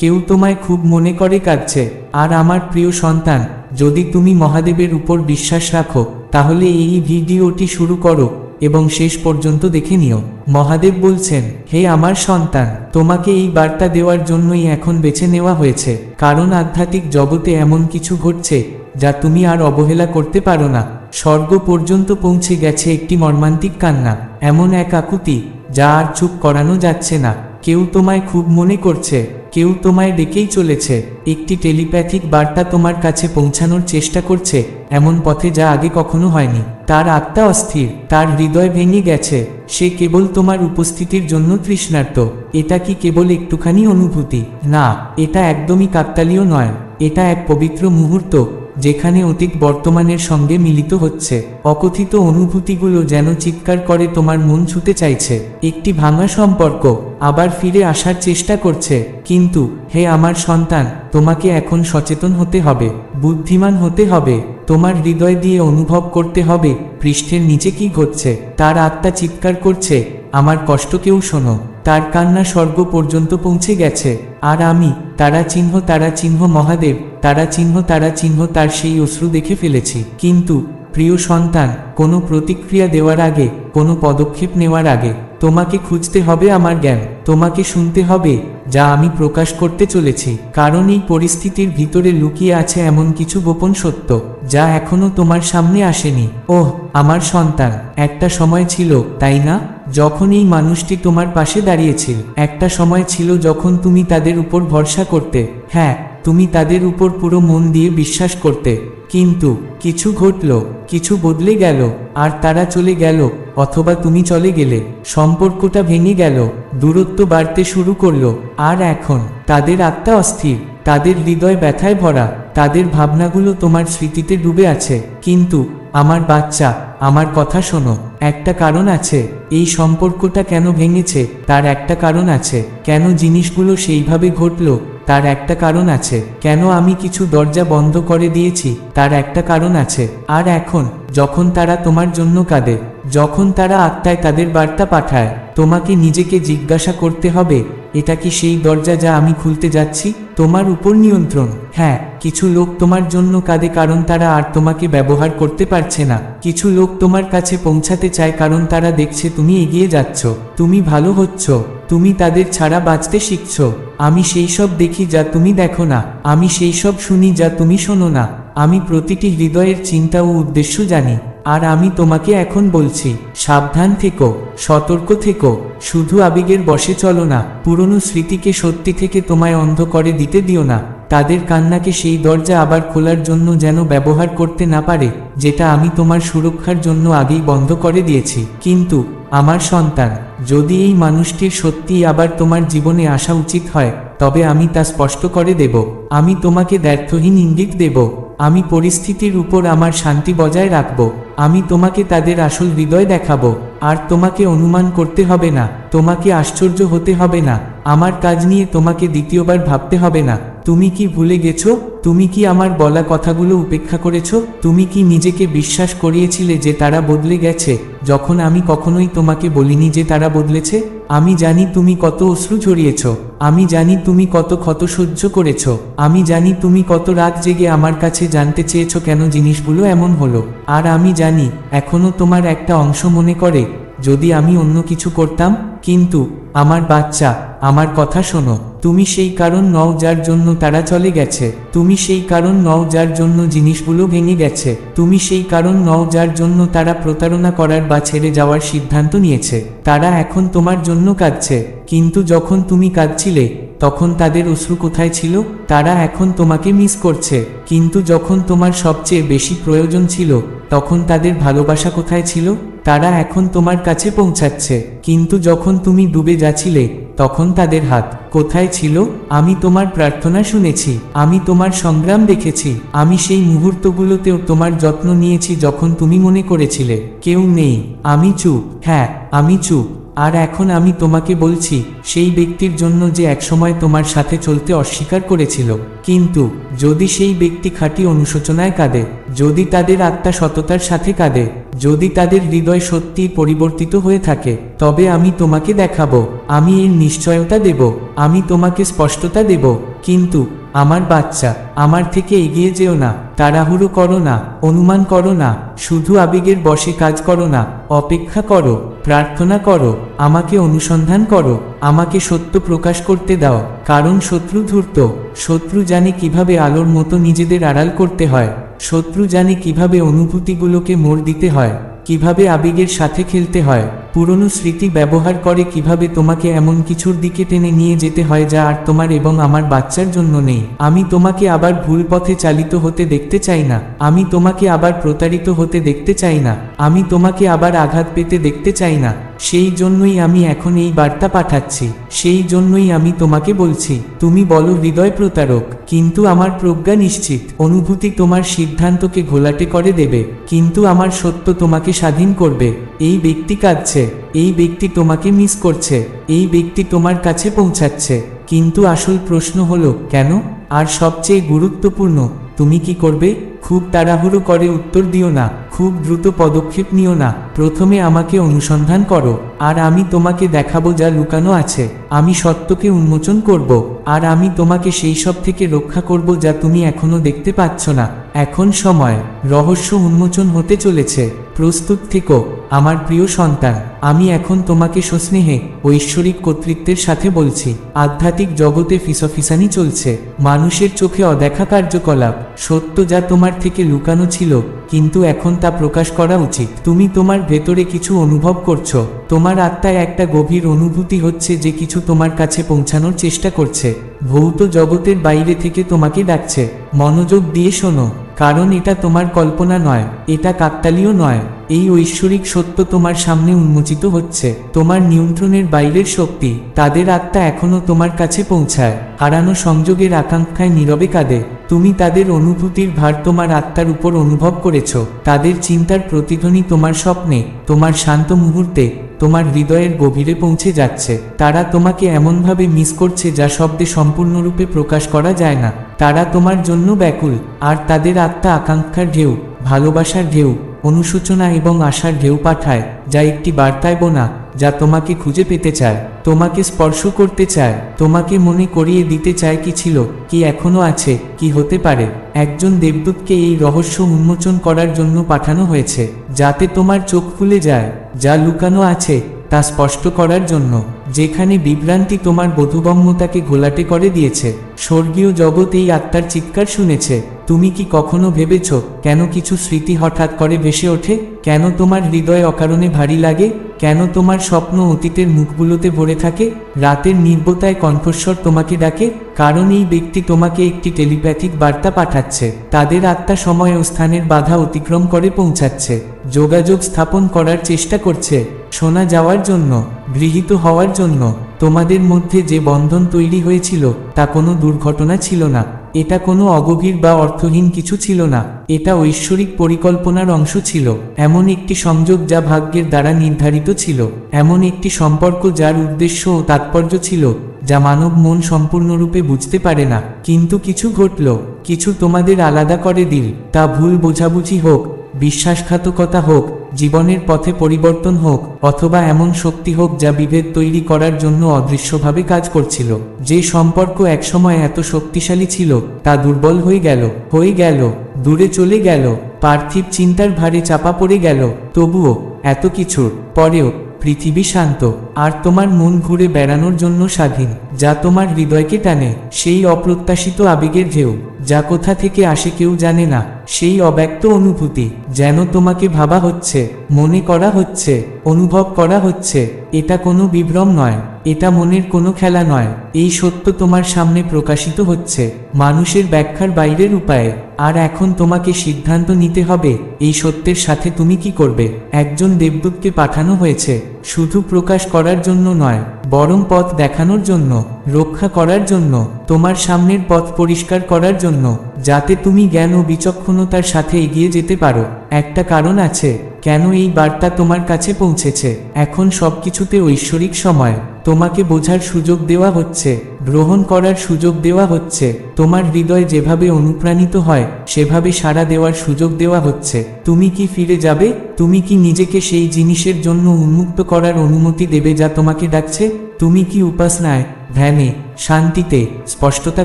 কেউ তোমায় খুব মনে করে কাঁদছে। আর আমার প্রিয় সন্তান, যদি তুমি মহাদেবের উপর বিশ্বাস রাখো, তাহলে এই ভিডিওটি শুরু করো এবং শেষ পর্যন্ত দেখে নিও। মহাদেব বলছেন, হে আমার সন্তান, তোমাকে এই বার্তা দেওয়ার জন্যই এখন বেছে নেওয়া হয়েছে। কারণ আধ্যাত্মিক জগতে এমন কিছু ঘটছে, যা তুমি আর অবহেলা করতে পারো না। স্বর্গ পর্যন্ত পৌঁছে গেছে একটি মর্মান্তিক কান্না, এমন এক আকুতি, যা আর চুপ করানো যাচ্ছে না। কেউ তোমায় খুব মনে করছে, কেউ তোমায় ডেকেই চলেছে, একটি টেলিপ্যাথিক বার্তা তোমার কাছে পৌঁছানোর চেষ্টা করছে, এমন পথে যা আগে কখনো হয়নি। তার আত্মা অস্থির, তার হৃদয় ভেঙে গেছে, সে কেবল তোমার উপস্থিতির জন্য তৃষ্ণার্ত, এটা কি কেবল একটুখানি অনুভূতি? না, এটা একদমই কাকতালীয় নয়, এটা এক পবিত্র মুহূর্ত যেখানে অতীত বর্তমানের সঙ্গে মিলিত হচ্ছে। অকথিত অনুভূতিগুলো যেন চিৎকার করে তোমার মন ছুতে চাইছে। একটি ভাঙা সম্পর্ক আবার ফিরে আসার চেষ্টা করছে। কিন্তু, হে আমার সন্তান, তোমাকে এখন সচেতন হতে হবে, বুদ্ধিমান হতে হবে। তোমার হৃদয় দিয়ে অনুভব করতে হবে, পৃষ্ঠের নিচে কি ঘটছে। তার আত্মা চিৎকার করছে, আমার কষ্ট কেউ শোনো। তার কান্না স্বর্গ পর্যন্ত পৌঁছে গেছে। আর আমি, তারা চিহ্ন তারা চিহ্ন, মহাদেব, তারা চিহ্ন তারা চিহ্ন, তার সেই অশ্রু দেখে ফেলেছি। কিন্তু, প্রিয় সন্তান, কোনো প্রতিক্রিয়া দেওয়ার আগে, কোনো পদক্ষেপ নেওয়ার আগে, তোমাকে খুঁজতে হবে আমার জ্ঞান, তোমাকে শুনতে হবে, যা আমি প্রকাশ করতে চলেছি। কারণ এই পরিস্থিতির ভিতরে লুকিয়ে আছে এমন কিছু গোপন সত্য, যা এখনও তোমার সামনে আসেনি। ওহ, আমার সন্তান, একটা সময় ছিল, তাই না? যখন এই মানুষটি তোমার পাশে দাঁড়িয়েছিল একটা সময় ছিল যখন তুমি তাদের উপর ভরসা করতে হ্যাঁ তুমি তাদের উপর পুরো মন দিয়ে বিশ্বাস করতে। কিন্তু, কিছু ঘটল, কিছু বদলে গেল, আর তারা চলে গেল, অথবা তুমি চলে গেলে, সম্পর্কটা ভেঙে গেল, দূরত্ব বাড়তে শুরু করল, আর এখন, তাদের আত্মা অস্থির, তাদের হৃদয় ব্যথায় ভরা, তাদের ভাবনাগুলো তোমার স্মৃতিতে ডুবে আছে। কিন্তু, আমার বাচ্চা আমার কথা শোনো, একটা কারণ আছে, এই সম্পর্কটা কেন ভেঙেছে, তার একটা কারণ আছে, কেন জিনিসগুলো সেইভাবে ঘটলো, তার একটা কারণ আছে, কেন আমি কিছু দরজা বন্ধ করে দিয়েছি, তার একটা কারণ আছে, আর এখন, যখন তারা তোমার জন্য কাঁদে, যখন তারা আত্মায় তাদের বার্তা পাঠায়, তোমাকে নিজেকে জিজ্ঞাসা করতে হবে, এটা কি সেই দরজা যা আমি খুলতে যাচ্ছি, তোমার উপর নিয়ন্ত্রণ? হ্যাঁ কিছু লোক তোমার জন্য কাঁদে কারণ তারা আর তোমাকে ব্যবহার করতে পারছে না। কিছু লোক তোমার কাছে পৌঁছাতে চায় কারণ তারা দেখছে তুমি এগিয়ে যাচ্ছ। তুমি ভালো হচ্ছ। তুমি তাদের ছাড়া বাঁচতে শিখছ। আমি সেই সব দেখি যা তুমি দেখো না। আমি সেই সব শুনি যা তুমি শোনো না। আমি প্রতিটি হৃদয়ের চিন্তা ও উদ্দেশ্য জানি। আর আমি তোমাকে এখন বলছি, সাবধান থেকো, সতর্ক থেকো। শুধু আবেগের বসে চলো না। পুরনো স্মৃতিকে সত্যি থেকে তোমায় অন্ধ করে দিতে দিও না। তাদের কান্নাকে সেই দরজা আবার খোলার জন্য যেন ব্যবহার করতে না পারে, যেটা আমি তোমার সুরক্ষার জন্য আগেই বন্ধ করে দিয়েছি। কিন্তু, আমার সন্তান, যদি এই মানুষটির সত্যিই আবার তোমার জীবনে আসা উচিত হয়, তবে আমি তা স্পষ্ট করে দেব। আমি তোমাকে ব্যর্থহীন ইঙ্গিত দেব। আমি পরিস্থিতির উপর আমার শান্তি বজায় রাখব। আমি তোমাকে তাদের আসল হৃদয় দেখাবো। আর তোমাকে অনুমান করতে হবে না। তোমাকে আশ্চর্য হতে হবে না। আমার কাজ নিয়ে তোমাকে দ্বিতীয়বার ভাবতে হবে না। তুমি কি ভুলে গেছো? তুমি কি আমার বলা কথাগুলো উপেক্ষা করেছ? তুমি কি নিজেকে বিশ্বাস করিয়েছিলে যে তারা বদলে গেছে? যখন আমি কখনোই তোমাকে বলিনি যে তারা বদলেছে, আমি জানি তুমি কত অশ্রু ঝরিয়েছ। আমি জানি তুমি কত ক্ষত সহ্য করেছ। আমি জানি তুমি কত রাত জেগে আমার কাছে জানতে চেয়েছ কেন জিনিসগুলো এমন হলো। আর আমি জানি, এখনও তোমার একটা অংশ মনে করে যদি আমি অন্য কিছু করতাম, কিন্তু, আমার বাচ্চা, আমার কথা শোনো, তুমি সেই কারণ নও যার জন্য তারা চলে গেছে, তুমি সেই কারণ নও যার জন্য জিনিসগুলো ভেঙে গেছে, তুমি সেই কারণ নও যার জন্য তারা প্রতারণা করার বা ছেড়ে যাওয়ার সিদ্ধান্ত নিয়েছে, তারা এখন তোমার জন্য কাঁদছে, কিন্তু যখন তুমি কাঁদছিলে, তখন তাদের অশ্রু কোথায় ছিল, তারা এখন তোমাকে মিস করছে, কিন্তু যখন তোমার সবচেয়ে বেশি প্রয়োজন ছিল, তখন তাদের ভালোবাসা কোথায় ছিল? তারা এখন তোমার কাছে পৌঁছাচ্ছে। কিন্তু যখন তুমি ডুবে যাচ্ছিলে, তখন তাদের হাত কোথায় ছিল? আমি তোমার প্রার্থনা শুনেছি, আমি তোমার সংগ্রাম দেখেছি, আমি সেই মুহূর্তগুলোতেও তোমার যত্ন নিয়েছি যখন তুমি মনে করেছিলে, কেউ নেই, আমি চুপ হ্যাঁ আমি চুপ। আর এখন আমি তোমাকে বলছি, সেই ব্যক্তির জন্য যে একসময় তোমার সাথে চলতে অস্বীকার করেছিল। কিন্তু, যদি সেই ব্যক্তি খাঁটি অনুশোচনায় কাঁদে, যদি তাদের আত্মা সততার সাথে কাঁদে, যদি তাদের হৃদয় সত্যিই পরিবর্তিত হয়ে থাকে, তবে আমি তোমাকে দেখাবো, আমি এর নিশ্চয়তা দেব, আমি তোমাকে স্পষ্টতা দেব। কিন্তু আমার বাচ্চা, আমার থেকে এগিয়ে যেও না, তাড়াহুড়ো করো না, অনুমান করো না, শুধু আবেগের বশে কাজ করো না, অপেক্ষা করো, প্রার্থনা করো, আমাকে অনুসন্ধান করো, আমাকে সত্য প্রকাশ করতে দাও, কারণ শত্রু ধূর্ত, শত্রু জানে কীভাবে আলোর মতো নিজেদের আড়াল করতে হয়, শত্রু জানে কীভাবে অনুভূতিগুলোকে মোড় দিতে হয়। কীভাবে আবেগের সাথে খেলতে হয়, পুরনো স্মৃতি ব্যবহার করে কীভাবে তোমাকে এমন কিছুর দিকে টেনে নিয়ে যেতে হয় যা আর তোমার এবং আমার বাচ্চার জন্য নেই। আমি তোমাকে আবার ভুল পথে চালিত হতে দেখতে চাই না। আমি তোমাকে আবার প্রতারিত হতে দেখতে চাই না। আমি তোমাকে আবার আঘাত পেতে দেখতে চাই না। সেই জন্যই আমি এখন এই বার্তা পাঠাচ্ছি। সেই জন্যই আমি তোমাকে বলছি, তুমি বলো হৃদয় প্রতারক, কিন্তু আমার প্রজ্ঞা নিশ্চিত, অনুভূতি তোমার সিদ্ধান্তকে ঘোলাটে করে দেবে, কিন্তু আমার সত্য তোমাকে স্বাধীন করবে। এই ব্যক্তি কাঁদছে, এই ব্যক্তি তোমাকে মিস করছে, এই ব্যক্তি তোমার কাছে পৌঁছাচ্ছে। কিন্তু আসল প্রশ্ন হলো, কেন? আর সবচেয়ে গুরুত্বপূর্ণ, তুমি কি করবে? খুব তাড়াহুড়ো করে উত্তর দিও না, খুব দ্রুত পদক্ষেপ নিও না, প্রথমে আমাকে অনুসন্ধান করো, আর আমি তোমাকে দেখাবো যা লুকানো আছে, আমি সত্যকে উন্মোচন করব, আর আমি তোমাকে সেই সব থেকে রক্ষা করব যা তুমি এখনও দেখতে পাচ্ছ না, এখন সময়, রহস্য উন্মোচন হতে চলেছে, প্রস্তুত থেকো, আমার প্রিয় সন্তান, আমি এখন তোমাকে সস্নেহে, ঐশ্বরিক কর্তৃত্বের সাথে বলছি, আধ্যাত্মিক জগতে ফিসফিসানি চলছে, মানুষের চোখে অদেখা কার্যকলাপ, সত্য যা তোমার থেকে লুকানো ছিল, কিন্তু এখন তা প্রকাশ করা উচিত। তুমি তোমার ভেতরে কিছু অনুভব করছ। তোমার আত্মায় একটা গভীর অনুভূতি হচ্ছে যে কিছু তোমার কাছে পৌঁছানোর চেষ্টা করছে। ভৌত জগতের বাইরে থেকে তোমাকে ডাকছে। মনোযোগ দিয়ে শোনো, কারণ এটা তোমার কল্পনা নয়, এটা কাকতালীয় নয়। এই ঐশ্বরিক সত্য তোমার সামনে উন্মোচিত হচ্ছে। তোমার নিয়ন্ত্রণের বাইরের শক্তি, তাদের আত্মা এখনও তোমার কাছে পৌঁছায়। হারানো সংযোগের আকাঙ্ক্ষায় নীরবে কাঁদে। তুমি তাদের অনুভূতির ভার তোমার আত্মার উপর অনুভব করেছ, তাদের চিন্তার প্রতিধ্বনি তোমার স্বপ্নে, তোমার শান্ত মুহূর্তে, তোমার হৃদয়ের গভীরে পৌঁছে যাচ্ছে। তারা তোমাকে এমনভাবে মিস করছে যা শব্দে সম্পূর্ণরূপে প্রকাশ করা যায় না। তারা তোমার জন্য ব্যাকুল, আর তাদের আত্মা আকাঙ্ক্ষার ঢেউ, ভালোবাসার ঢেউ, অনুশোচনা এবং আশার ঢেউ পাঠায়, যা একটি বার্তায় বোনা। যা তোমাকে খুঁজে পেতে চায়, তোমাকে স্পর্শ করতে চায়, তোমাকে মনে করিয়ে দিতে চায় কি ছিল, কি এখনও আছে, কি হতে পারে। একজন দেবদূতকে এই রহস্য উন্মোচন করার জন্য পাঠানো হয়েছে, যাতে তোমার চোখ খুলে যায়, যা লুকানো আছে, তা স্পষ্ট করার জন্য, যেখানে বিভ্রান্তি তোমার বোধগম্যতাকে ঘোলাটে করে দিয়েছে। স্বর্গীয় জগৎ এই আত্মার চিৎকার শুনেছে। তুমি কি কখনো ভেবেছ কেন কিছু স্মৃতি হঠাৎ করে ভেসে ওঠে? কেন তোমার হৃদয় অকারণে ভারী লাগে? কেন তোমার স্বপ্ন অতীতের মুখগুলোতে ভরে থাকে? রাতের নির্বতায় কণ্ঠস্বর তোমাকে ডাকে? কারণ এই ব্যক্তি তোমাকে একটি টেলিপ্যাথিক বার্তা পাঠাচ্ছে। তাদের আত্মা সময় ও স্থানের বাধা অতিক্রম করে পৌঁছাচ্ছে। যোগাযোগ স্থাপন করার চেষ্টা করছে। শোনা যাওয়ার জন্য, গৃহীত হওয়ার জন্য। তোমাদের মধ্যে যে বন্ধন তৈরি হয়েছিল, তা কোনো দুর্ঘটনা ছিল না। এটা কোনো অগভীর বা অর্থহীন কিছু ছিল না, এটা ঐশ্বরিক পরিকল্পনার অংশ ছিল, এমন একটি সংযোগ যা ভাগ্যের দ্বারা নির্ধারিত ছিল, এমন একটি সম্পর্ক যার উদ্দেশ্য ও তাৎপর্য ছিল, যা মানব মন সম্পূর্ণরূপে বুঝতে পারে না। কিন্তু কিছু ঘটল, কিছু তোমাদের আলাদা করে দিল, তা ভুল বোঝাবুঝি হোক, বিশ্বাসঘাতকতা হোক জীবনের পথে পরিবর্তন হোক অথবা এমন শক্তি হোক যা বিভেদ তৈরি করার জন্য অদৃশ্যভাবে কাজ করছিল। যে সম্পর্ক একসময় এত শক্তিশালী ছিল, তা দুর্বল হয়ে গেল হয়ে গেল, দূরে চলে গেল, পার্থিব চিন্তার ভারে চাপা পড়ে গেল। তবুও, এত কিছুর পরেও পৃথিবী শান্ত, আর তোমার মন ঘুরে বেড়ানোর জন্য স্বাধীন। যা তোমার হৃদয়কে টানে, সেই অপ্রত্যাশিত আবেগের ঢেউ, যা কোথা থেকে আসে কেউ জানে না, সেই অব্যক্ত অনুভূতি, যেন তোমাকে ভাবা হচ্ছে, মনে করা হচ্ছে, অনুভব করা হচ্ছে, এটা কোনো বিভ্রম নয়, এটা মনের কোনো খেলা নয়, এই সত্য তোমার সামনে প্রকাশিত হচ্ছে, মানুষের ব্যাখ্যার বাইরের উপায়ে, আর এখন তোমাকে সিদ্ধান্ত নিতে হবে, এই সত্যের সাথে তুমি কি করবে, একজন দেবদূতকে পাঠানো হয়েছে শুধু প্রকাশ করার জন্য নয়, বরং পথ দেখানোর জন্য, রক্ষা করার জন্য, তোমার সামনের পথ পরিষ্কার করার জন্য। যাতে তুমি জ্ঞান ও বিচক্ষণতার সাথে এগিয়ে যেতে পারো। একটা কারণ আছে, কেন এই বার্তা তোমার কাছে পৌঁছেছে? এখন সবকিছুতে ঐশ্বরিক সময়। তোমাকে বোঝার সুযোগ দেওয়া হচ্ছে, গ্রহণ করার সুযোগ দেওয়া হচ্ছে, তোমার হৃদয় যেভাবে অনুপ্রাণিত হয়, সেভাবে সাড়া দেওয়ার সুযোগ দেওয়া হচ্ছে। তুমি কি ফিরে যাবে? তুমি কি নিজেকে সেই জিনিসের জন্য উন্মুক্ত করার অনুমতি দেবে যা তোমাকে ডাকছে? তুমি কি উপাসনায় ধ্যানে, শান্তিতে, স্পষ্টতা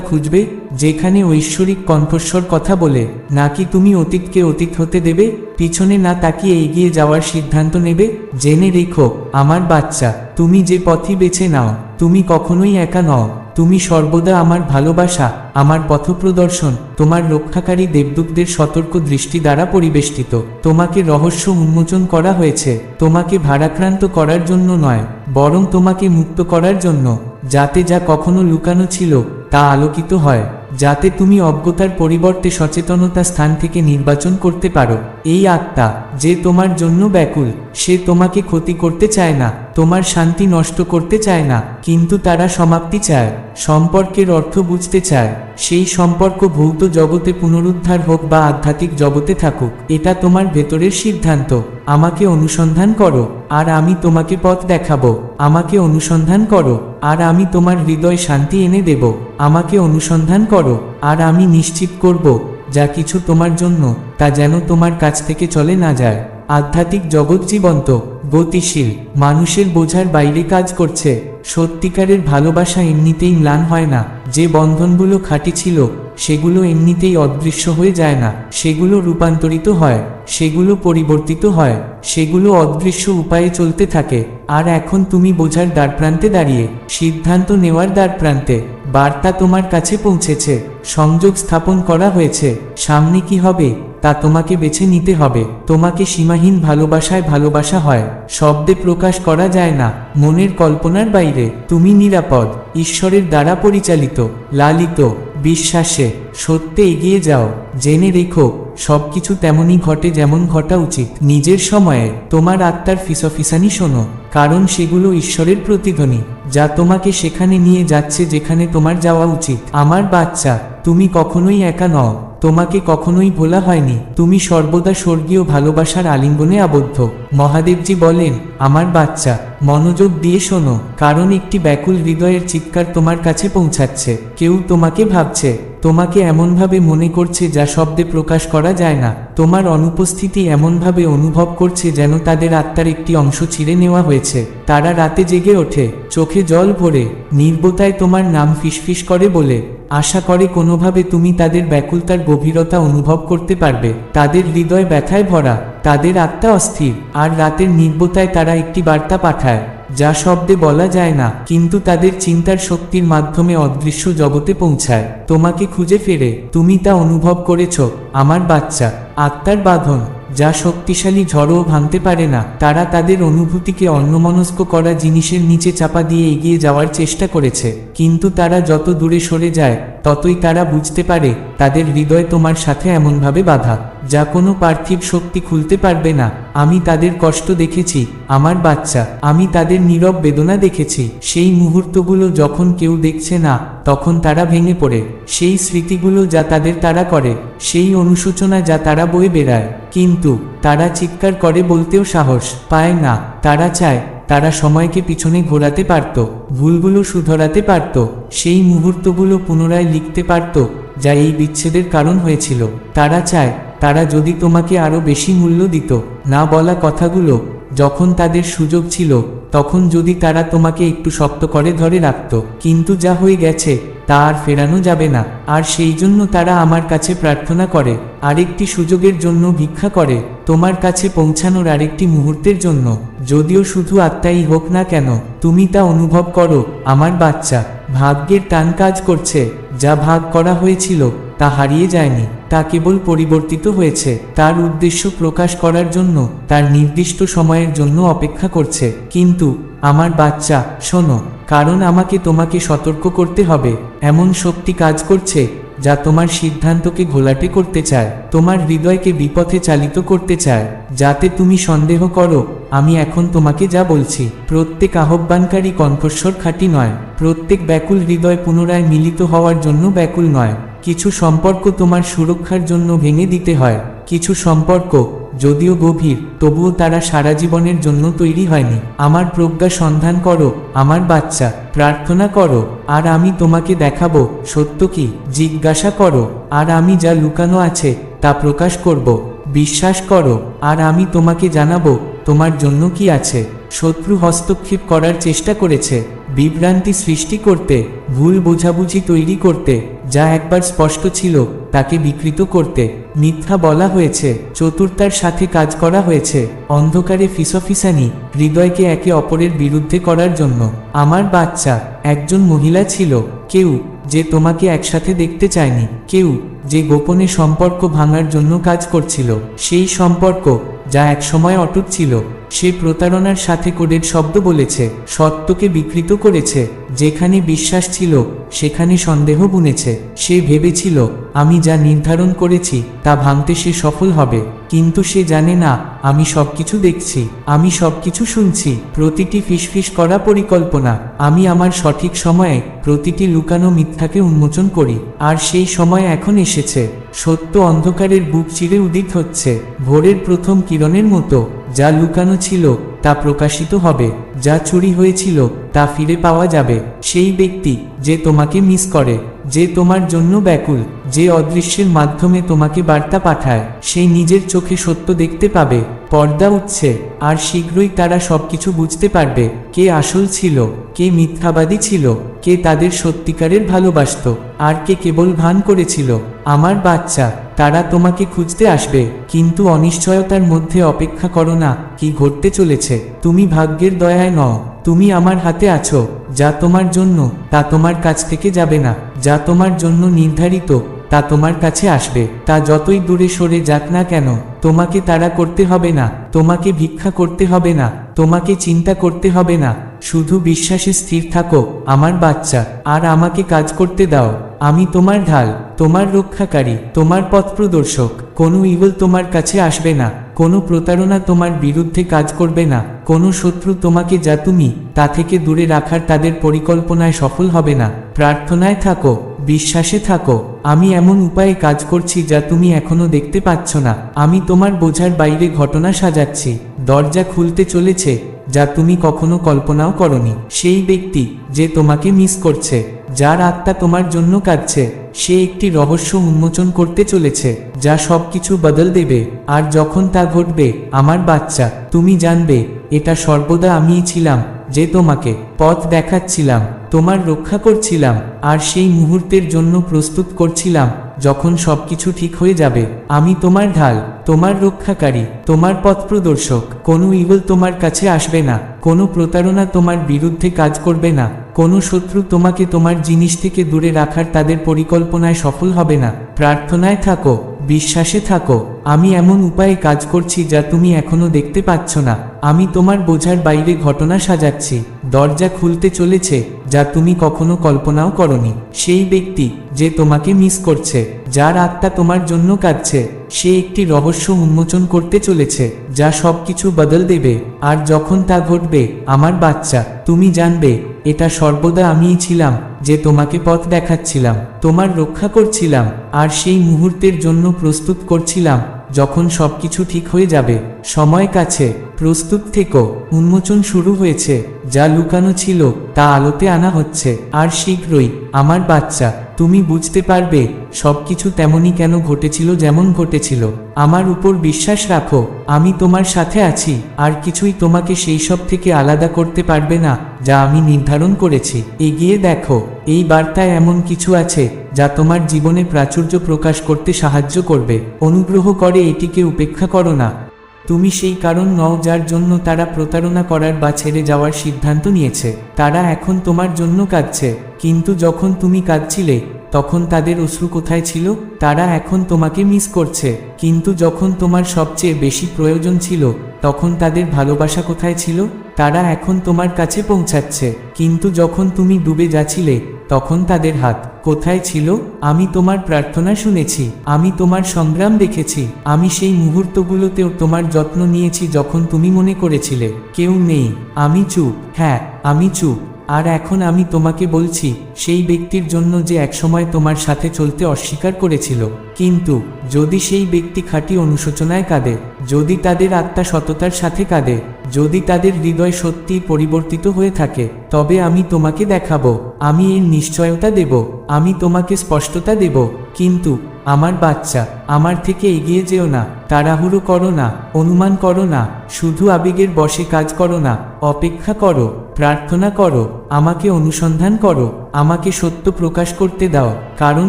খুঁজবে, যেখানে ঐশ্বরিক কণ্ঠস্বর কথা বলে, নাকি তুমি অতীতকে অতীত হতে দেবে, পিছনে না তাকিয়ে এগিয়ে যাওয়ার সিদ্ধান্ত নেবে, জেনে রেখো, আমার বাচ্চা, তুমি যে পথই বেছে নাও, তুমি কখনোই একা নও। তুমি সর্বদা আমার ভালোবাসা, আমার পথপ্রদর্শন, তোমার রক্ষাকারী দেবদূতদের সতর্ক দৃষ্টি দ্বারা পরিবেষ্টিত। তোমাকে রহস্য উন্মোচন করা হয়েছে, তোমাকে ভারাক্রান্ত করার জন্য নয়, বরং তোমাকে মুক্ত করার জন্য। যাতে যা কখনো লুকানো ছিল, তা আলোকিত হয়। যাতে তুমি অজ্ঞতার পরিবর্তে সচেতনতা স্থান থেকে নির্বাচন করতে পারো। এই আত্মা যে তোমার জন্য ব্যাকুল, সে তোমাকে ক্ষতি করতে চায় না, তোমার শান্তি নষ্ট করতে চায় না, কিন্তু তারা সমাপ্তি চায়, সম্পর্কের অর্থ বুঝতে চায়, সেই সম্পর্ক ভৌত জগতে পুনরুদ্ধার হোক বা আধ্যাত্মিক জগতে থাকুক, এটা তোমার ভেতরের সিদ্ধান্ত, আমাকে অনুসন্ধান করো, আর আমি তোমাকে পথ দেখাবো, আমাকে অনুসন্ধান করো, আর আমি তোমার হৃদয় শান্তি এনে দেব, আমাকে অনুসন্ধান করো, আর আমি নিশ্চিত করব যা কিছু তোমার জন্য, তা যেন তোমার কাছ থেকে চলে না যায়। আধ্যাত্মিক জগৎ জীবন্ত, গতিশীল, মানুষের বোঝার বাইরে কাজ করছে। সত্যিকারের ভালোবাসা এমনিতেই ম্লান হয় না। যে বন্ধনগুলো খাঁটি ছিল, সেগুলো এমনিতেই অদৃশ্য হয়ে যায় না। সেগুলো রূপান্তরিত হয়, সেগুলো পরিবর্তিত হয়, সেগুলো অদৃশ্য উপায়ে চলতে থাকে। আর এখন তুমি বোঝার দ্বারপ্রান্তে দাঁড়িয়ে, সিদ্ধান্ত নেওয়ার দ্বারপ্রান্তে, বার্তা তোমার কাছে পৌঁছেছে, সংযোগ স্থাপন করা হয়েছে। সামনে কি হবে? তা তোমাকে বেছে নিতে হবে। তোমাকে সীমাহীন ভালোবাসায় ভালোবাসা হয়। শব্দে প্রকাশ করা যায় না। মনের কল্পনার বাইরে। তুমি নিরাপদ। ঈশ্বরের দ্বারা পরিচালিত। লালিত। বিশ্বাসে। সত্যে এগিয়ে যাও। জেনে রেখো, সবকিছু তেমনই ঘটে যেমন ঘটা উচিত। নিজের সময়ে। তোমার আত্মার ফিসফিসানি শোনো। কারণ সেগুলো ঈশ্বরের প্রতিধ্বনি, যা তোমাকে সেখানে নিয়ে যাচ্ছে যেখানে তোমার যাওয়া উচিত। আমার বাচ্চা, তুমি কখনোই একা নও। তোমাকে কখনোই ভোলা হয়নি। তুমি সর্বদা স্বর্গীয় ভালোবাসার আলিঙ্গনে আবদ্ধ। মহাদেবজি বলেন, আমার বাচ্চা, মনোযোগ দিয়ে শোনো, কারণ একটি ব্যাকুল হৃদয়ের চিৎকার তোমার কাছে পৌঁছাচ্ছে। কেউ তোমাকে ভাবছে, তোমাকে এমনভাবে মনে করছে যা শব্দে প্রকাশ করা যায় না। তোমার অনুপস্থিতি এমনভাবে অনুভব করছে যেন তাদের আত্মার একটি অংশ ছিঁড়ে নেওয়া হয়েছে। তারা রাতে জেগে ওঠে, চোখে জল ভরে, নির্বতায় তোমার নাম ফিসফিস করে বলে, আশা করে কোনোভাবে তুমি তাদের ব্যাকুলতার গভীরতা অনুভব করতে পারবে। তাদের হৃদয় ব্যথায় ভরা, তাদের আত্মা অস্থির, আর রাতের নির্বতায় তারা একটি বার্তা পাঠায়, যা শব্দে বলা যায় না, কিন্তু তাদের চিন্তার শক্তির মাধ্যমে অদৃশ্য জগতে পৌঁছায়। তোমাকে খুঁজে ফেরে, তুমি তা অনুভব করেছ, আমার বাচ্চা, আত্মার বাঁধন, যা শক্তিশালী ঝড়ও ভাঙতে পারে না। তারা তাদের অনুভূতিকে অন্যমনস্ক করা জিনিসের নিচে চাপা দিয়ে এগিয়ে যাওয়ার চেষ্টা করেছে, কিন্তু তারা যত দূরে সরে যায় ততই তারা বুঝতে পারে, তাদের হৃদয় তোমার সাথে এমনভাবে বাধা, যা কোনো পার্থিব শক্তি খুলতে পারবে না। আমি তাদের কষ্ট দেখেছি, আমার বাচ্চা, আমি তাদের নীরব বেদনা দেখেছি। সেই মুহূর্তগুলো যখন কেউ দেখছে না, তখন তারা ভেঙে পড়ে। সেই স্মৃতিগুলো যা তাদের তারা করে, সেই অনুশোচনা যা তারা বয়ে বেড়ায়। কিন্তু, তারা চিৎকার করে বলতেও সাহস পায় না, তারা চায় তারা সময়কে পিছনে ঘোরাতে পারত, ভুলগুলো শুধরাতে পারত, সেই মুহূর্তগুলো পুনরায় লিখতে পারত, যা এই বিচ্ছেদের কারণ হয়েছিল। তারা চায়, তারা যদি তোমাকে আরও বেশি মূল্য দিত, না বলা কথাগুলো, যখন তাদের সুযোগ ছিল, তখন যদি তারা তোমাকে একটু শক্ত করে ধরে রাখত। কিন্তু যা হয়ে গেছে তা আর ফেরানো যাবে না। আর সেই জন্য তারা আমার কাছে প্রার্থনা করে, আরেকটি সুযোগের জন্য ভিক্ষা করে, তোমার কাছে পৌঁছানোর আরেকটি মুহূর্তের জন্য। যদিও শুধু আত্মাই হোক না কেন, তুমি তা অনুভব করো, আমার বাচ্চা। ভাগ্যের টান কাজ করছে, যা ভাগ করা হয়েছিল, তা হারিয়ে যায়নি, তা কেবল পরিবর্তিত হয়েছে। তার উদ্দেশ্য প্রকাশ করার জন্য, তার নির্দিষ্ট সময়ের জন্য অপেক্ষা করছে। কিন্তু আমার বাচ্চা, শোনো, কারণ আমাকে তোমাকে সতর্ক করতে হবে। এমন শক্তি কাজ করছে, যা তোমার সিদ্ধান্তকে ঘোলাটে করতে চায়, তোমার হৃদয়কে বিপথে চালিত করতে চায়। যাতে তুমি সন্দেহ করো, আমি এখন তোমাকে যা বলছি। প্রত্যেক আহ্বানকারী কণ্ঠস্বর খাঁটি নয়, প্রত্যেক ব্যাকুল হৃদয় পুনরায় মিলিত হওয়ার জন্য ব্যাকুল নয়। কিছু সম্পর্ক তোমার সুরক্ষার জন্য ভেঙে দিতে হয়, কিছু সম্পর্ক যদিও গভীর, তবুও তারা সারা জীবনের জন্য তৈরি হয়নি। আমার প্রজ্ঞা সন্ধান করো, আমার বাচ্চা, প্রার্থনা করো, আর আমি তোমাকে দেখাবো, সত্য কি? জিজ্ঞাসা করো, আর আমি যা লুকানো আছে, তা প্রকাশ করব। বিশ্বাস করো, আর আমি তোমাকে জানাব, তোমার জন্য কি আছে? শত্রু হস্তক্ষেপ করার চেষ্টা করেছে, বিভ্রান্তি সৃষ্টি করতে, ভুল বোঝাবুঝি তৈরি করতে। যা একবার স্পষ্ট ছিল, তাকে বিকৃত করতে মিথ্যা বলা হয়েছে, চতুর্তার সাথে কাজ করা হয়েছে, অন্ধকারে ফিসফিসানি, হৃদয়কে একে অপরের বিরুদ্ধে করার জন্য। আমার বাচ্চা, একজন মহিলা ছিল, কেউ, যে তোমাকে একসাথে দেখতে চায়নি, কেউ, যে গোপনে সম্পর্ক ভাঙার জন্য কাজ করছিল। সেই সম্পর্ক, যা একসময় অটুট ছিল সে প্রতারণার সাথে কোডের শব্দ বলেছে, সত্যকে বিকৃত করেছে, যেখানে বিশ্বাস ছিল, সেখানে সন্দেহ বুনেছে। সে ভেবেছিল, আমি যা নির্ধারণ করেছি, তা ভাঙতে সে সফল হবে, কিন্তু সে জানে না, আমি সবকিছু দেখছি, আমি সবকিছু শুনছি, প্রতিটি ফিসফিস করা পরিকল্পনা, আমি আমার সঠিক সময়ে প্রতিটি লুকানো মিথ্যাকে উন্মোচন করি, আর সেই সময় এখন এসেছে। সত্য অন্ধকারের বুক চিরে উদিত হচ্ছে, ভোরের প্রথম কিরণের মতো। যা লুকানো ছিল তা প্রকাশিত হবে, যা চুরি হয়েছিল তা ফিরে পাওয়া যাবে। সেই ব্যক্তি যে তোমাকে মিস করে, যে তোমার জন্য ব্যাকুল। যে অদৃশ্যের মাধ্যমে তোমাকে বার্তা পাঠায়, সেই নিজের চোখে সত্য দেখতে পাবে। পর্দা উঠছে, আর শীঘ্রই তারা সবকিছু বুঝতে পারবে, কে আসল ছিল, কে মিথ্যাবাদী ছিল, কে তাদের সত্যিকারের ভালোবাসত, আর কে কেবল ভান করেছিল। আমার বাচ্চা, তারা তোমাকে খুঁজতে আসবে, কিন্তু অনিশ্চয়তার মধ্যে অপেক্ষা করো না, কি ঘটতে চলেছে। তুমি ভাগ্যের দয়ায় নও, তুমি আমার হাতে আছো, যা তোমার জন্য, তা তোমার কাছ থেকে যাবে না, যা তোমার জন্য নির্ধারিত। তা তোমার কাছে আসবে। তা যতই দূরে সরে যাক না কেন, তোমাকে তাড়া করতে হবে না, তোমাকে ভিক্ষা করতে হবে না, তোমাকে চিন্তা করতে হবে না। শুধু বিশ্বাসে স্থির থাকো, আমার বাচ্চা, আর আমাকে কাজ করতে দাও। আমি তোমার ঢাল, তোমার রক্ষাকারী, তোমার পথ প্রদর্শক। কোনো ইগল তোমার কাছে আসবে না, কোনো প্রতারণা তোমার বিরুদ্ধে কাজ করবে না, কোনো শত্রু তোমাকে যা তুমি, তা থেকে দূরে রাখার তাদের পরিকল্পনায় সফল হবে না। প্রার্থনায় থাকো। বিশ্বাসে থাকো, আমি এমন উপায়ে কাজ করছি যা তুমি এখনও দেখতে পাচ্ছ না। আমি তোমার বোঝার বাইরে ঘটনা সাজাচ্ছি, দরজা খুলতে চলেছে, যা তুমি কখনো কল্পনাও করনি। সেই ব্যক্তি যে তোমাকে মিস করছে, যার আত্মা তোমার জন্য কাঁদছে। সে একটি রহস্য উন্মোচন করতে চলেছে, যা সবকিছু বদল দেবে। আর যখন তা ঘটবে, আমার বাচ্চা, তুমি জানবে, এটা সর্বদা আমিই ছিলাম, যে তোমাকে পথ দেখাচ্ছিলাম, তোমার রক্ষা করছিলাম, আর সেই মুহূর্তের জন্য প্রস্তুত করছিলাম। যখন সবকিছু ঠিক হয়ে যাবে, আমি তোমার ঢাল, তোমার রক্ষাকারী, তোমার পথ প্রদর্শক, কোনো ইগল তোমার কাছে আসবে না, কোনো প্রতারণা তোমার বিরুদ্ধে কাজ করবে না, কোনো শত্রু তোমাকে তোমার জিনিস থেকে দূরে রাখার তাদের পরিকল্পনায় সফল হবে না। প্রার্থনায় থাকো, বিশ্বাসে থাকো আমি এমন উপায়ে কাজ করছি যা তুমি এখনও দেখতে পাচ্ছ না। আমি তোমার বোঝার বাইরে ঘটনা সাজাচ্ছি। দরজা খুলতে চলেছে, যা তুমি কখনো কল্পনাও করনি। সেই ব্যক্তি যে তোমাকে মিস করছে, যার আত্মা তোমার জন্য কাঁদছে, সে একটি রহস্য উন্মোচন করতে চলেছে, যা সবকিছু বদল দেবে। আর যখন তা ঘটবে, আমার বাচ্চা, তুমি জানবে, এটা সর্বদা আমিই ছিলাম, যে তোমাকে পথ দেখাচ্ছিলাম, তোমার রক্ষা করছিলাম, আর সেই মুহূর্তের জন্য প্রস্তুত করছিলাম যখন সবকিছু ঠিক হয়ে যাবে সময় কাছে। প্রস্তুত থেকো। উন্মোচন শুরু হয়েছে। যা লুকানো ছিল, তা আলোতে আনা হচ্ছে। আর শীঘ্রই, আমার বাচ্চা, তুমি বুঝতে পারবে, সবকিছু তেমনই কেন ঘটেছিল যেমন ঘটেছিল। আমার উপর বিশ্বাস রাখো, আমি তোমার সাথে আছি। আর কিছুই তোমাকে সেই সব থেকে আলাদা করতে পারবে না, যা আমি নির্ধারণ করেছি। এগিয়ে দেখো, এই বার্তায় এমন কিছু আছে, যা তোমার জীবনে প্রাচুর্য প্রকাশ করতে সাহায্য করবে। অনুগ্রহ করে এটিকে উপেক্ষা করো না। তুমি সেই কারণ নও যার জন্য তারা প্রতারণা করার বা ছেড়ে যাওয়ার সিদ্ধান্ত নিয়েছে। তারা এখন তোমার জন্য কাঁদছে। কিন্তু যখন তুমি কাঁদছিলে তখন তাদের অশ্রু কোথায় ছিল? তারা এখন তোমাকে মিস করছে। কিন্তু যখন তোমার সবচেয়ে বেশি প্রয়োজন ছিল, তখন তাদের ভালোবাসা কোথায় ছিল? তারা এখন তোমার কাছে পৌঁছাচ্ছে। কিন্তু যখন তুমি ডুবে যাচ্ছিলে, তখন তাদের হাত কোথায় ছিল? আমি তোমার প্রার্থনা শুনেছি। আমি তোমার সংগ্রাম দেখেছি। আমি সেই মুহূর্তগুলোতেও তোমার যত্ন নিয়েছি যখন তুমি মনে করেছিলে। কেউ নেই। আমি চুপ। হ্যাঁ আমি চুপ। আর এখন আমি তোমাকে বলছি, সেই ব্যক্তির জন্য যে একসময় তোমার সাথে চলতে অস্বীকার করেছিল। কিন্তু, যদি সেই ব্যক্তি খাঁটি অনুশোচনায় কাঁদে, যদি তাদের আত্মা সততার সাথে কাঁদে, যদি তাদের হৃদয় সত্যিই পরিবর্তিত হয়ে থাকে, তবে আমি তোমাকে দেখাবো, আমি এর নিশ্চয়তা দেব, আমি তোমাকে স্পষ্টতা দেব। কিন্তু আমার বাচ্চা, আমার থেকে এগিয়ে যেও না, তাড়াহুড়ো করো না, অনুমান করো না, শুধু আবেগের বশে কাজ করো না, অপেক্ষা করো, প্রার্থনা করো, আমাকে অনুসন্ধান করো, আমাকে সত্য প্রকাশ করতে দাও, কারণ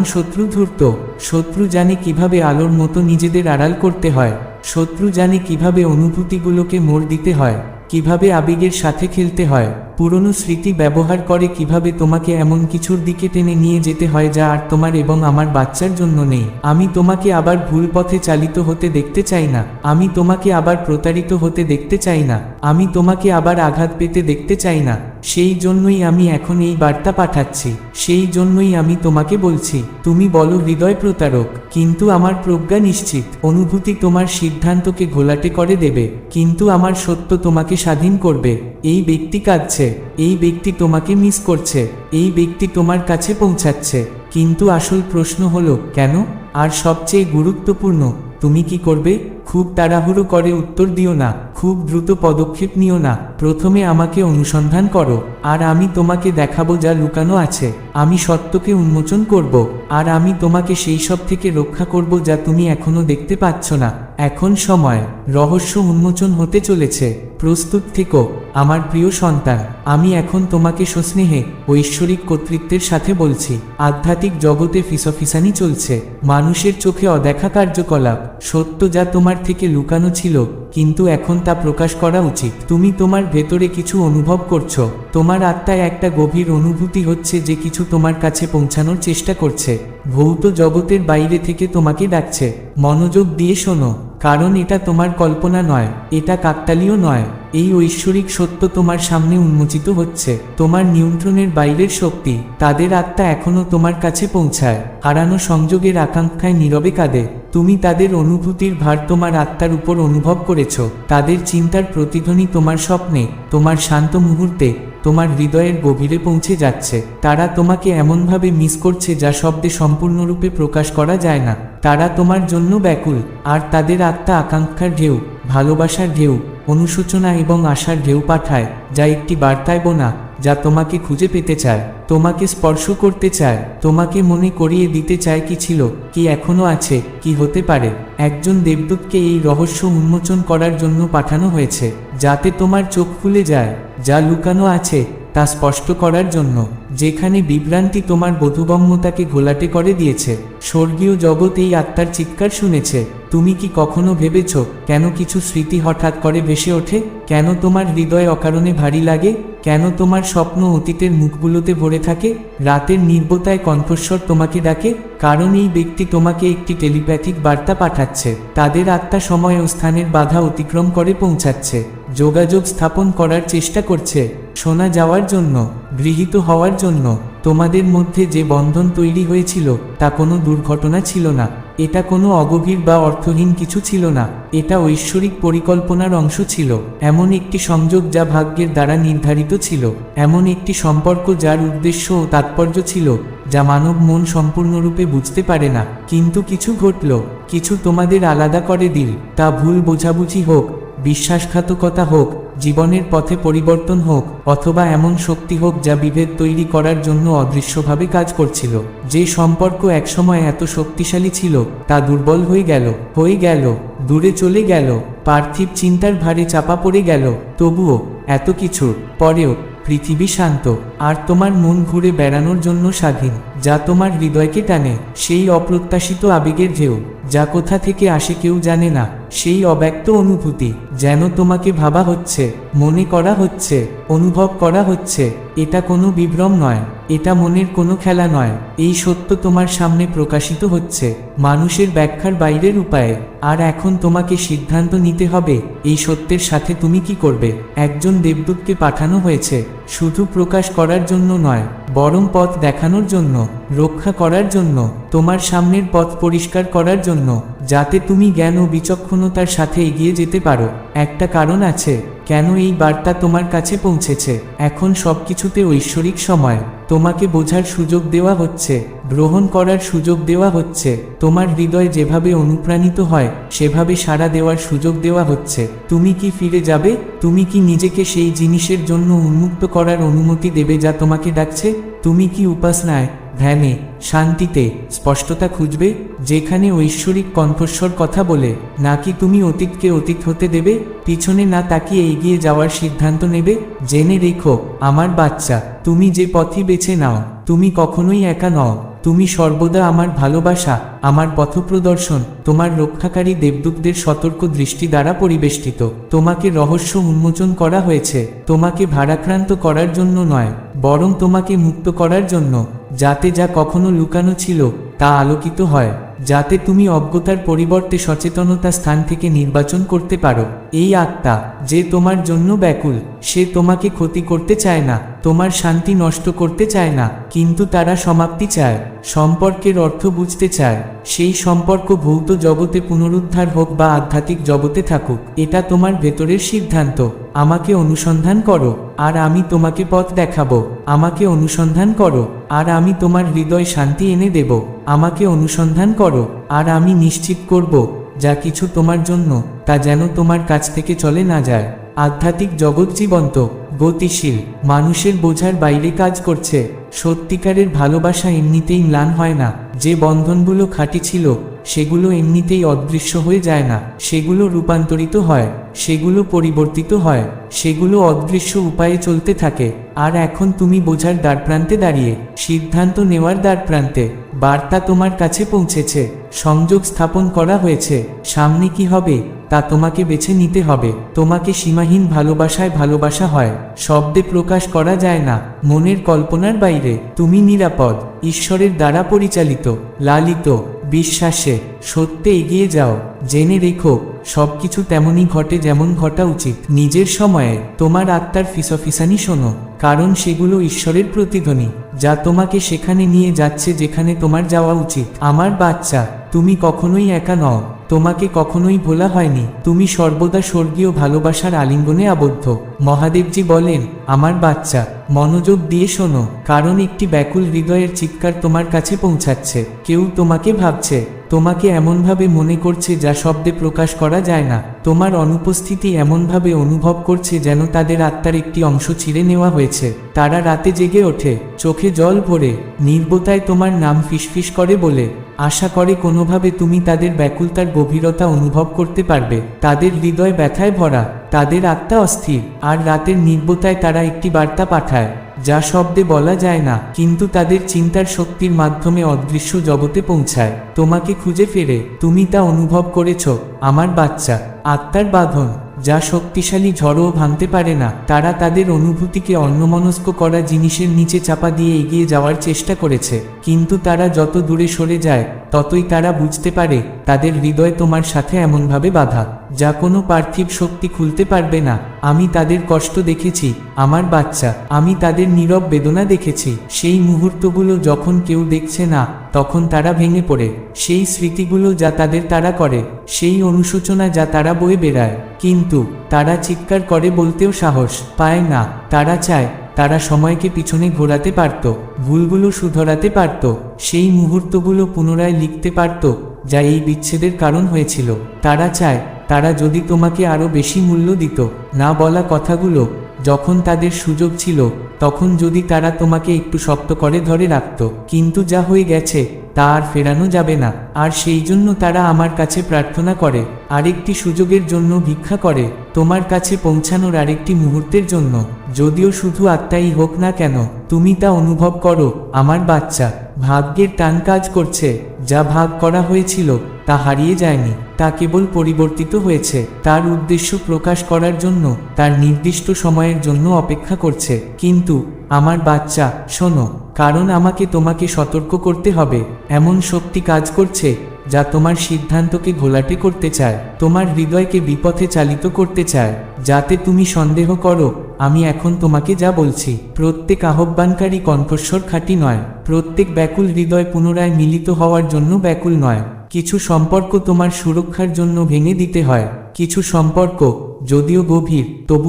শত্রু ধূর্ত, শত্রু জানে কীভাবে আলোর মতো নিজেদের আড়াল করতে হয়, শত্রু জানে কীভাবে অনুভূতিগুলোকে মোড় দিতে হয়। কীভাবে আবেগের সাথে খেলতে হয়, পুরনো স্মৃতি ব্যবহার করে কীভাবে তোমাকে এমন কিছুর দিকে টেনে নিয়ে যেতে হয় যা আর তোমার এবং আমার বাচ্চার জন্য নেই। আমি তোমাকে আবার ভুল পথে চালিত হতে দেখতে চাই না। আমি তোমাকে আবার প্রতারিত হতে দেখতে চাই না। আমি তোমাকে আবার আঘাত পেতে দেখতে চাই না। সেই জন্যই আমি এখন এই বার্তা পাঠাচ্ছি, সেই জন্যই আমি তোমাকে বলছি, তুমি বলো হৃদয় প্রতারক, কিন্তু আমার প্রজ্ঞা নিশ্চিত, অনুভূতি তোমার সিদ্ধান্তকে ঘোলাটে করে দেবে, কিন্তু আমার সত্য তোমাকে স্বাধীন করবে, এই ব্যক্তি কাঁদছে, এই ব্যক্তি তোমাকে মিস করছে, এই ব্যক্তি তোমার কাছে পৌঁছাচ্ছে, কিন্তু আসল প্রশ্ন হলো, কেন? আর সবচেয়ে গুরুত্বপূর্ণ তুমি কি করবে? খুব তাড়াহুড়ো করে উত্তর দিও না, খুব দ্রুত পদক্ষেপ নিও না, প্রথমে আমাকে অনুসন্ধান করো, আর আমি তোমাকে দেখাবো যা লুকানো আছে, আমি সত্যকে উন্মোচন করব, আর আমি তোমাকে সেই সব থেকে রক্ষা করব যা তুমি এখনও দেখতে পাচ্ছ না, এখন সময়, রহস্য উন্মোচন হতে চলেছে, প্রস্তুত থেকো। আমার প্রিয় সন্তান, আমি এখন তোমাকে সস্নেহে ঐশ্বরিক কর্তৃত্বের সাথে বলছি, আধ্যাত্মিক জগতে ফিসফিসানি চলছে, মানুষের চোখে অদেখা কার্যকলাপ, সত্য যা তোমার থেকে লুকানো ছিল, কিন্তু এখন তা প্রকাশ করা উচিত। তুমি তোমার ভেতরে কিছু অনুভব করছ, তোমার আত্মায় একটা গভীর অনুভূতি হচ্ছে যে কিছু তোমার কাছে পৌঁছানোর চেষ্টা করছে, ভৌত জগতের বাইরে থেকে তোমাকে ডাকছে। মনোযোগ দিয়ে শোনো। কারণ এটা তোমার কল্পনা নয়, এটা কাকতালীয় নয়। এই ঐশ্বরিক সত্য তোমার সামনে উন্মোচিত হচ্ছে। তোমার নিয়ন্ত্রণের বাইরের শক্তি, তাদের আত্মা এখনও তোমার কাছে পৌঁছায়। হারানো সংযোগের আকাঙ্ক্ষায় নীরবে কাঁদে। তুমি তাদের অনুভূতির ভার তোমার আত্মার উপর অনুভব করেছ। তাদের চিন্তার প্রতিধ্বনি তোমার স্বপ্নে, তোমার শান্ত মুহূর্তে। তোমার হৃদয়ের গভীরে পৌঁছে যাচ্ছে। তারা তোমাকে এমনভাবে মিস করছে যা শব্দে সম্পূর্ণরূপে প্রকাশ করা যায় না। তারা তোমার জন্য ব্যাকুল, আর তাদের আত্মা আকাঙ্ক্ষার ঢেউ, ভালোবাসার ঢেউ, অনুশোচনা এবং আশার ঢেউ পাঠায়, যা একটি বার্তায় বোনা। যা তোমাকে খুঁজে পেতে চায়, তোমাকে স্পর্শ করতে চায়, তোমাকে মনে করিয়ে দিতে চায় কি ছিল, কি এখনও আছে, কি হতে পারে। একজন দেবদূতকে এই রহস্য উন্মোচন করার জন্য পাঠানো হয়েছে, যাতে তোমার চোখ খুলে যায়, যা লুকানো আছে তা স্পষ্ট করার জন্য, যেখানে বিভ্রান্তি তোমার বোধগম্যতাকে ঘোলাটে করে দিয়েছে, স্বর্গীয় জগৎ এই আত্মার চিৎকার শুনেছে, তুমি কি কখনো ভেবেছ, কেন কিছু স্মৃতি হঠাৎ করে ভেসে ওঠে, কেন তোমার হৃদয় অকারণে ভারী লাগে, কেন তোমার স্বপ্ন অতীতের মুখগুলোতে ভরে থাকে, রাতের নির্বতায় কণ্ঠস্বর তোমাকে ডাকে, কারণ এই ব্যক্তি তোমাকে একটি টেলিপ্যাথিক বার্তা পাঠাচ্ছে, তাদের আত্মা সময় ও স্থানের বাধা অতিক্রম করে পৌঁছাচ্ছে। যোগাযোগ স্থাপন করার চেষ্টা করছে। শোনা যাওয়ার জন্য, গৃহীত হওয়ার জন্য, তোমাদের মধ্যে যে বন্ধন তৈরি হয়েছিল, তা কোনো দুর্ঘটনা ছিল না। এটা কোনো অগভীর বা অর্থহীন কিছু ছিল না। এটা ঐশ্বরিক পরিকল্পনার অংশ ছিল। এমন একটি সংযোগ যা ভাগ্যের দ্বারা নির্ধারিত ছিল। এমন একটি সম্পর্ক যার উদ্দেশ্য ও তাৎপর্য ছিল, যা মানব মন সম্পূর্ণরূপে বুঝতে পারে না। কিন্তু কিছু ঘটল, কিছু তোমাদের আলাদা করে দিল। তা ভুল বোঝাবুঝি হোক বিশ্বাসঘাতকতা হোক, জীবনের পথে পরিবর্তন হোক, অথবা এমন শক্তি হোক যা বিভেদ তৈরি করার জন্য অদৃশ্যভাবে কাজ করছিল। যে সম্পর্ক একসময় এত শক্তিশালী ছিল, তা দুর্বল হয়ে গেল হয়ে গেল, দূরে চলে গেল, পার্থিব চিন্তার ভারে চাপা পড়ে গেল। তবুও, এত কিছুর পরেও, পৃথিবী শান্ত। আর তোমার মন ঘুরে বেড়ানোর জন্য স্বাধীন, যা তোমার হৃদয়কে টানে, সেই অপ্রত্যাশিত আবেগের ঢেউ, যা কোথা থেকে আসে কেউ জানে না, সেই অব্যক্ত অনুভূতি, যেন তোমাকে ভাবা হচ্ছে, মনে করা হচ্ছে, অনুভব করা হচ্ছে, এটা কোনো বিভ্রম নয়, এটা মনের কোনো খেলা নয়, এই সত্য তোমার সামনে প্রকাশিত হচ্ছে, মানুষের ব্যাখ্যার বাইরের উপায়ে, আর এখন তোমাকে সিদ্ধান্ত নিতে হবে, এই সত্যের সাথে তুমি কি করবে, একজন দেবদূতকে পাঠানো হয়েছে, শুধু প্রকাশ করার জন্য নয়, বরং পথ দেখানোর জন্য, রক্ষা করার জন্য, তোমার সামনের পথ পরিষ্কার করার জন্য, যাতে তুমি জ্ঞান ও বিচক্ষণতার সাথে এগিয়ে যেতে পারো। একটা কারণ আছে, কেন এই বার্তা তোমার কাছে পৌঁছেছে? এখন সবকিছুতে ঐশ্বরিক সময়। তোমাকে বোঝার সুযোগ দেওয়া হচ্ছে, গ্রহণ করার সুযোগ দেওয়া হচ্ছে, তোমার হৃদয় যেভাবে অনুপ্রাণিত হয়, সেভাবে সাড়া দেওয়ার সুযোগ দেওয়া হচ্ছে। তুমি কি ফিরে যাবে? তুমি কি নিজেকে সেই জিনিসের জন্য উন্মুক্ত করার অনুমতি দেবে যা তোমাকে ডাকছে? তুমি কি উপাসনায় ধ্যানে শান্তিতে, স্পষ্টতা খুঁজবে, যেখানে ঐশ্বরিক কণ্ঠস্বর কথা বলে, নাকি তুমি অতীতকে অতীত হতে দেবে, পিছনে না তাকিয়ে এগিয়ে যাওয়ার সিদ্ধান্ত নেবে, জেনে রেখো, আমার বাচ্চা, তুমি যে পথই বেছে নাও, তুমি কখনোই একা নও। তুমি সর্বদা আমার ভালোবাসা, আমার পথপ্রদর্শন, তোমার রক্ষাকারী দেবদূতদের সতর্ক দৃষ্টি দ্বারা পরিবেষ্টিত। তোমাকে রহস্য উন্মোচন করা হয়েছে, তোমাকে ভারাক্রান্ত করার জন্য নয়, বরং তোমাকে মুক্ত করার জন্য, যাতে যা কখনো লুকানো ছিল, তা আলোকিত হয়, যাতে তুমি অজ্ঞতার পরিবর্তে সচেতনতা স্থান থেকে নির্বাচন করতে পারো। এই আত্মা, যে তোমার জন্য ব্যাকুল, সে তোমাকে ক্ষতি করতে চায় না। তোমার শান্তি নষ্ট করতে চায় না, কিন্তু তারা সমাপ্তি চায়, সম্পর্কের অর্থ বুঝতে চায়। সেই সম্পর্ক ভৌত জগতে পুনরুদ্ধার হোক বা আধ্যাত্মিক জগতে থাকুক, এটা তোমার ভেতরের সিদ্ধান্ত। আমাকে অনুসন্ধান করো, আর আমি তোমাকে পথ দেখাবো। আমাকে অনুসন্ধান করো, আর আমি তোমার হৃদয় শান্তি এনে দেব। আমাকে অনুসন্ধান করো, আর আমি নিশ্চিত করব, যা কিছু তোমার জন্য, তা যেন তোমার কাছ থেকে চলে না যায়। আধ্যাত্মিক জগৎ জীবন্ত। গতিশীল, মানুষের বোঝার বাইরে কাজ করছে। সত্যিকারের ভালোবাসা এমনিতেই ম্লান হয় না। যে বন্ধনগুলো খাঁটি ছিল, সেগুলো এমনিতেই অদৃশ্য হয়ে যায় না। সেগুলো রূপান্তরিত হয়, সেগুলো পরিবর্তিত হয়, সেগুলো অদৃশ্য উপায়ে চলতে থাকে। আর এখন তুমি বোঝার দ্বারপ্রান্তে দাঁড়িয়ে, সিদ্ধান্ত নেওয়ার দ্বারপ্রান্তে, বার্তা তোমার কাছে পৌঁছেছে, সংযোগ স্থাপন করা হয়েছে। সামনে কি হবে তা তোমাকে বেছে নিতে হবে। তোমাকে সীমাহীন ভালোবাসায় ভালোবাসা হয়। শব্দে প্রকাশ করা যায় না। মনের কল্পনার বাইরে। তুমি নিরাপদ। ঈশ্বরের দ্বারা পরিচালিত। লালিত। বিশ্বাসে। সত্যে এগিয়ে যাও। জেনে রেখো, সবকিছু তেমনই ঘটে যেমন ঘটা উচিত। নিজের সময়ে। তোমার আত্মার ফিসফিসানি শোনো। কারণ সেগুলো ঈশ্বরের প্রতিধ্বনি, যা তোমাকে সেখানে নিয়ে যাচ্ছে যেখানে তোমার যাওয়া উচিত। আমার বাচ্চা, তুমি কখনোই একা নও। তোমাকে কখনোই ভোলা হয়নি। তুমি সর্বদা স্বর্গীয় ভালোবাসার আলিঙ্গনে আবদ্ধ। মহাদেবজি বলেন আমার বাচ্চা। মনোযোগ দিয়ে শোনো, কারণ একটি ব্যাকুল হৃদয়ের চিৎকার তোমার কাছে পৌঁছাচ্ছে, কেউ তোমাকে ভাবছে, তোমাকে এমনভাবে মনে করছে যা শব্দে প্রকাশ করা যায় না, তোমার অনুপস্থিতি এমনভাবে অনুভব করছে যেন তাদের আত্মার একটি অংশ ছিঁড়ে নেওয়া হয়েছে, তারা রাতে জেগে ওঠে, চোখে জল ভরে, নির্বতায় তোমার নাম ফিসফিস করে বলে, আশা করে কোনোভাবে তুমি তাদের ব্যাকুলতার গভীরতা অনুভব করতে পারবে, তাদের হৃদয় ব্যথায় ভরা। তাদের আত্মা অস্থির, আর রাতের নির্বতায় তারা একটি বার্তা পাঠায়, যা শব্দে বলা যায় না, কিন্তু তাদের চিন্তার শক্তির মাধ্যমে অদৃশ্য জগতে পৌঁছায়। তোমাকে খুঁজে ফেরে, তুমি তা অনুভব করেছ, আমার বাচ্চা, আত্মার বাঁধন, যা শক্তিশালী ঝড়ও ভাঙতে পারে না। তারা তাদের অনুভূতিকে অন্যমনস্ক করা জিনিসের নিচে চাপা দিয়ে এগিয়ে যাওয়ার চেষ্টা করেছে, কিন্তু তারা যত দূরে সরে যায় ততই তারা বুঝতে পারে, তাদের হৃদয় তোমার সাথে এমনভাবে বাধা, যা কোনো পার্থিব শক্তি খুলতে পারবে না। আমি তাদের কষ্ট দেখেছি, আমার বাচ্চা, আমি তাদের নীরব বেদনা দেখেছি। সেই মুহূর্তগুলো যখন কেউ দেখছে না, তখন তারা ভেঙে পড়ে। সেই স্মৃতিগুলো যা তাদের তারা করে, সেই অনুশোচনা যা তারা বয়ে বেড়ায়। কিন্তু, তারা চিৎকার করে বলতেও সাহস পায় না, তারা চায় তারা সময়কে পিছনে ঘোরাতে পারত, ভুলগুলো শুধরাতে পারত, সেই মুহূর্তগুলো পুনরায় লিখতে পারত, যা এই বিচ্ছেদের কারণ হয়েছিল। তারা চায়, তারা যদি তোমাকে আরও বেশি মূল্য দিত, না বলা কথাগুলো, যখন তাদের সুযোগ ছিল, তখন যদি তারা তোমাকে একটু শক্ত করে ধরে রাখত। কিন্তু যা হয়ে গেছে, তা আর ফেরানো যাবে না। আর সেই জন্য তারা আমার কাছে প্রার্থনা করে, আরেকটি সুযোগের জন্য ভিক্ষা করে, তোমার কাছে পৌঁছানোর আরেকটি মুহূর্তের জন্য। যদিও শুধু আত্মাই হোক না কেন, তুমি তা অনুভব করো, আমার বাচ্চা। ভাগ্যের টান কাজ করছে, যা ভাগ করা হয়েছিল, তা হারিয়ে যায়নি, তা কেবল পরিবর্তিত হয়েছে। তার উদ্দেশ্য প্রকাশ করার জন্য, তার নির্দিষ্ট সময়ের জন্য অপেক্ষা করছে। কিন্তু, আমার বাচ্চা, শোনো, কারণ আমাকে তোমাকে সতর্ক করতে হবে। এমন শক্তি কাজ করছে যা তোমার সিদ্ধান্তকে ঘোলাটে করতে চায়, তোমার হৃদয়কে বিপথে চালিত করতে চায়, যাতে তুমি সন্দেহ করো, আমি এখন তোমাকে যা বলছি। প্রত্যেক আহ্বানকারী কণ্ঠস্বর খাঁটি নয়, প্রত্যেক ব্যাকুল হৃদয় পুনরায় মিলিত হওয়ার জন্য ব্যাকুল নয়। কিছু সম্পর্ক তোমার সুরক্ষার জন্য ভেঙে দিতে হয়, কিছু সম্পর্ক যদিও গভীর তবু